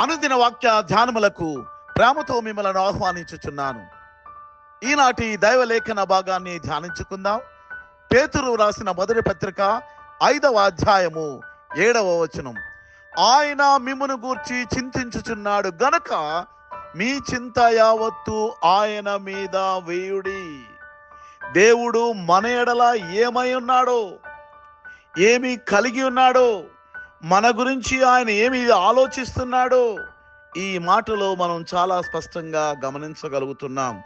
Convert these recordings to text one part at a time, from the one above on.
అనుదిన వాక్య ధ్యానములకు ప్రేమతో మిమ్మలను ఆహ్వానించుచున్నాను. ఈనాటి దైవలేఖన భాగాన్ని ధ్యానించుకుందాం. పేతురు రాసిన మొదటి పత్రిక ఐదవ అధ్యాయము ఏడవ వచనం. ఆయన మిమ్మను గూర్చి చింతించుచున్నాడు గనక మీ చింత యావత్తు ఆయన మీద వేయుడి. దేవుడు మన ఎడల ఏమై ఉన్నాడో ఏమి కలిగి ఉన్నాడో మన గురించి ఆయన ఏమి ఆలోచిస్తున్నాడో ఈ మాటలో మనం చాలా స్పష్టంగా గమనించగలుగుతున్నాం.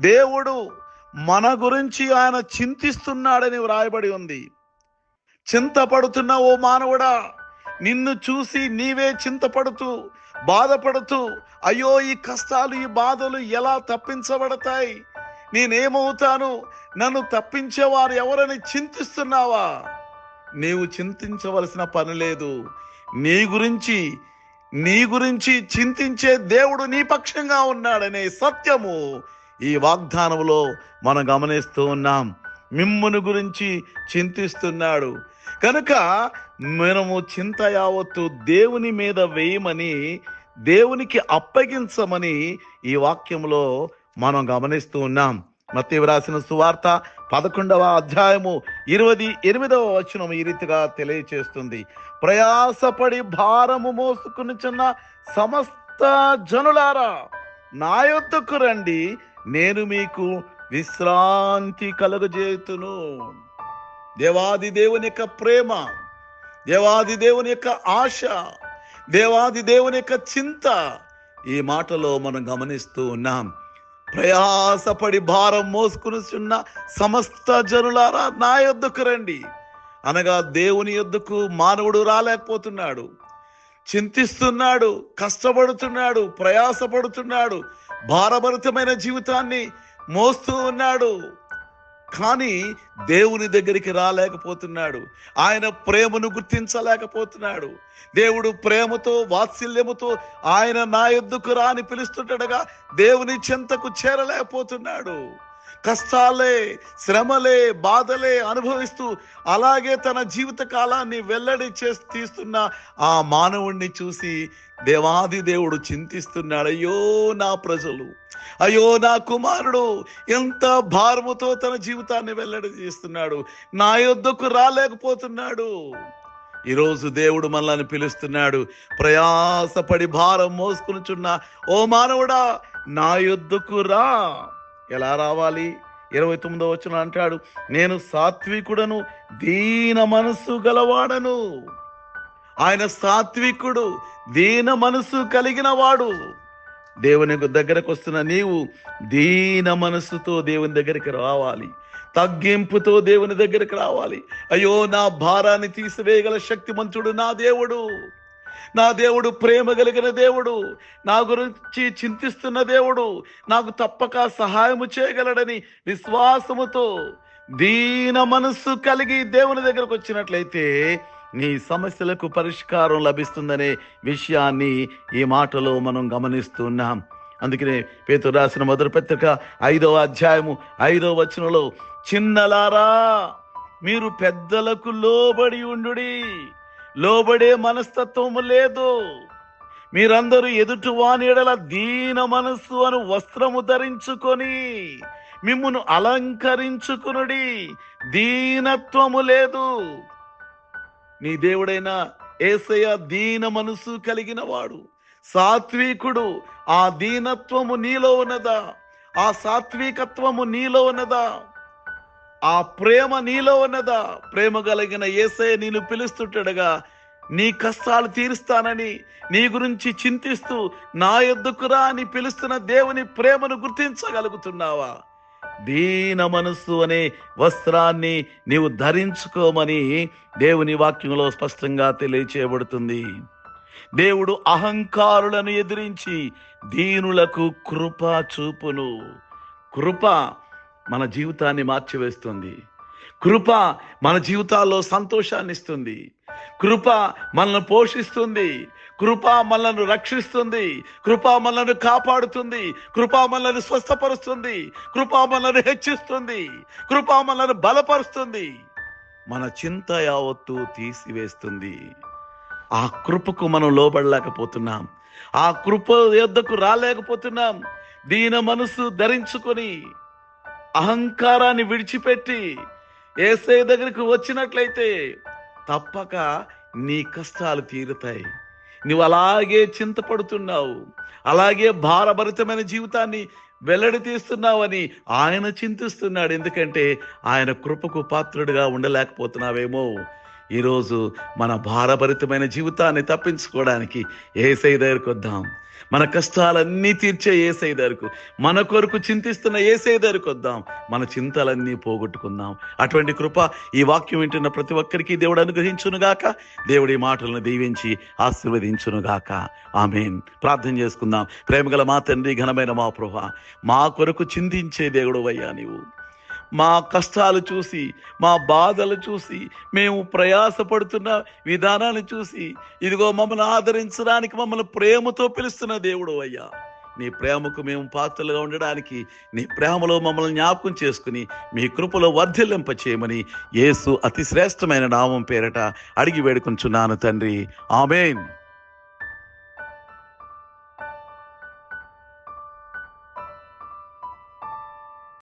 దేవుడు మన గురించి ఆయన చింతిస్తున్నాడని వ్రాయబడి ఉంది. చింతపడుతున్న ఓ మానవుడా నిన్ను చూసి నీవే చింతపడుతూ బాధపడుతూ అయ్యో ఈ కష్టాలు ఈ బాధలు ఎలా తప్పించబడతాయి? నేనేమవుతాను? నన్ను తప్పించేవారు ఎవరని చింతిస్తున్నావా? నీవు చింతించవలసిన పని లేదు. నీ గురించి నీ గురించి చింతించే దేవుడు నీ పక్షంగా ఉన్నాడనే సత్యము ఈ వాగ్దానంలో మనం గమనిస్తూ ఉన్నాం. మిమ్మును గురించి చింతిస్తున్నాడు. కనుక మనము చింత యావత్తు దేవుని మీద వేయమని దేవునికి అప్పగించమని ఈ వాక్యంలో మనం గమనిస్తూ ఉన్నాం. మత్తి వ్రాసిన సువార్త పదకొండవ అధ్యాయము ఇరవై ఎనిమిదవ వచనం ఈ రీతిగా తెలియచేస్తుంది. ప్రయాసపడి భారము మోసుకుని చిన్న సమస్త జనులారా నా యొద్దకు రండి నేను మీకు విశ్రాంతి కలుగజేతును దేవాది దేవుని యొక్క ప్రేమ దేవాది దేవుని యొక్క ఆశ దేవాది దేవుని యొక్క చింత ఈ మాటలో మనం గమనిస్తూ ఉన్నాం. ప్రయాసపడి భారం మోసుకునిచున్న సమస్త జనులారా నా యొద్దకు రండి. అనగా దేవుని యొద్దకు మానవుడు రాలేకపోతున్నాడు. చింతిస్తున్నాడు కష్టపడుతున్నాడు ప్రయాసపడుతున్నాడు భారభరితమైన జీవితాన్ని మోస్తూ ఉన్నాడు. కానీ దేవుని దగ్గరికి రాలేకపోతున్నాడు. ఆయన ప్రేమను గుర్తించలేకపోతున్నాడు. దేవుడు ప్రేమతో వాత్సల్యముతో ఆయన నా ఎద్దుకు రాని పిలుస్తుండగా దేవుని చెంతకు చేరలేకపోతున్నాడు. కష్టాలే శ్రమలే బాధలే అనుభవిస్తూ అలాగే తన జీవిత కాలాన్ని వెల్లడి చేసి తీస్తున్న ఆ మానవుణ్ణి చూసి దేవాది దేవుడు చింతిస్తున్నాడు అయ్యో నా ప్రజలు అయ్యో నా కుమారుడు ఎంత భారముతో తన జీవితాన్ని వెల్లడి చేస్తున్నాడు. నా యొద్దకు రాలేకపోతున్నాడు. ఈరోజు దేవుడు మనల్ని పిలుస్తున్నాడు. ప్రయాసపడి భారం మోసుకునిచున్న ఓ మానవుడా నా యొద్దకు రా. ఎలా రావాలి? ఇరవై తొమ్మిదో వచ్చిన అంటాడు నేను సాత్వికుడను దీన మనస్సు గలవాడను. ఆయన సాత్వికుడు దీన మనస్సు కలిగిన వాడు దేవుని దగ్గరకు వస్తున్న నీవు దీన మనస్సుతో దేవుని దగ్గరికి రావాలి. తగ్గింపుతో దేవుని దగ్గరికి రావాలి. అయ్యో నా భారాన్ని తీసివేయగల శక్తిమంతుడు నా దేవుడు. నా దేవుడు ప్రేమ కలిగిన దేవుడు. నా గురించి చింతిస్తున్న దేవుడు. నాకు తప్పక సహాయము చేయగలడని విశ్వాసముతో దీన మనస్సు కలిగి దేవుని దగ్గరకు వచ్చినట్లయితే నీ సమస్యలకు పరిష్కారం లభిస్తుందనే విషయాన్ని ఈ మాటలో మనం గమనిస్తున్నాం అందుకనే పేతురు రాసిన మొదటి పత్రిక ఐదవ అధ్యాయము ఐదవ వచనంలో చిన్నలారా మీరు పెద్దలకు లోబడి ఉండు లోబడే మనస్తత్వము లేదు. మీరందరూ ఎదుటి వాని దీన మనస్సు అను వస్త్రము ధరించుకొని మిమ్మును అలంకరించుకునుడి. దీనత్వము లేదు. నీ దేవుడైన ఏసయ దీన మనసు కలిగిన వాడు సాత్వికుడు ఆ దీనత్వము నీలో ఉన్నదా? ఆ సాత్వికత్వము నీలో ఉన్నదా? ఆ ప్రేమ నీలో ఉన్నదా? ప్రేమ కలిగిన ఏసయ నేను పిలుస్తుంటాడుగా. నీ కష్టాలు తీరుస్తానని నీ గురించి చింతిస్తూ నా ఎద్దుకురా అని పిలుస్తున్న దేవుని ప్రేమను గుర్తించగలుగుతున్నావా? దీన మనస్సు అనే వస్త్రాన్ని నీవు ధరించుకోమని దేవుని వాక్యంలో స్పష్టంగా తెలియచేయబడుతుంది. దేవుడు అహంకారులను ఎదిరించి దీనులకు కృప చూపును. కృప మన జీవితాన్ని మార్చివేస్తుంది. కృప మన జీవితాల్లో సంతోషాన్ని ఇస్తుంది కృప మనల్ని పోషిస్తుంది. కృప మనల్ని రక్షిస్తుంది. కృప మనల్ని కాపాడుతుంది. కృప మనల్ని స్వస్థపరుస్తుంది. కృప మనల్ని హెచ్చిస్తుంది. కృప మనల్ని బలపరుస్తుంది. మన చింత యావత్తు తీసివేస్తుంది. ఆ కృపకు మనం లోబడలేకపోతున్నాం. ఆ కృప యొద్దకు రాలేకపోతున్నాం. దీన మనసు ధరించుకొని అహంకారాన్ని విడిచిపెట్టి ఏసై దగ్గరికి వచ్చినట్లయితే తప్పక నీ కష్టాలు తీరుతాయి. నువ్వు అలాగే చింతపడుతున్నావు అలాగే భారభరితమైన జీవితాన్ని వెల్లడి తీస్తున్నావని ఆయన చింతిస్తున్నాడు. ఎందుకంటే ఆయన కృపకు పాత్రుడిగా ఉండలేకపోతున్నావేమో. ఈరోజు మన భారభరితమైన జీవితాన్ని తప్పించుకోవడానికి ఏసై దగ్గరకు వద్దాం. మన కష్టాలన్నీ తీర్చే ఏసై దగ్గరకు మన కొరకు చింతిస్తున్న ఏసై దగ్గరకు వద్దాం. మన చింతలన్నీ పోగొట్టుకుందాం. అటువంటి కృప ఈ వాక్యం వింటున్న ప్రతి ఒక్కరికి దేవుడు అనుగ్రహించునుగాక. దేవుడి మాటలను దీవించి ఆశీర్వదించునుగాక. ఆమెన్. ప్రార్థన చేసుకుందాం. ప్రేమగల మా తండ్రి ఘనమైన మా ప్రభ మా కొరకు చింతించే దేవుడు అయ్యా నీవు. మా కష్టాలు చూసి మా బాధలు చూసి మేము ప్రయాసపడుతున్న విధానాన్ని చూసి ఇదిగో మమ్మల్ని ఆదరించడానికి మమ్మల్ని ప్రేమతో పిలుస్తున్న దేవుడు అయ్యా. నీ ప్రేమకు మేము పాత్రలుగా ఉండడానికి నీ ప్రేమలో మమ్మల్ని జ్ఞాపకం చేసుకుని మీ కృపలో వర్ధిల్లింప చేయమని యేసు అతి శ్రేష్టమైన నామం పేరట అడిగి వేడుకొంచున్నాను తండ్రి. ఆమెన్.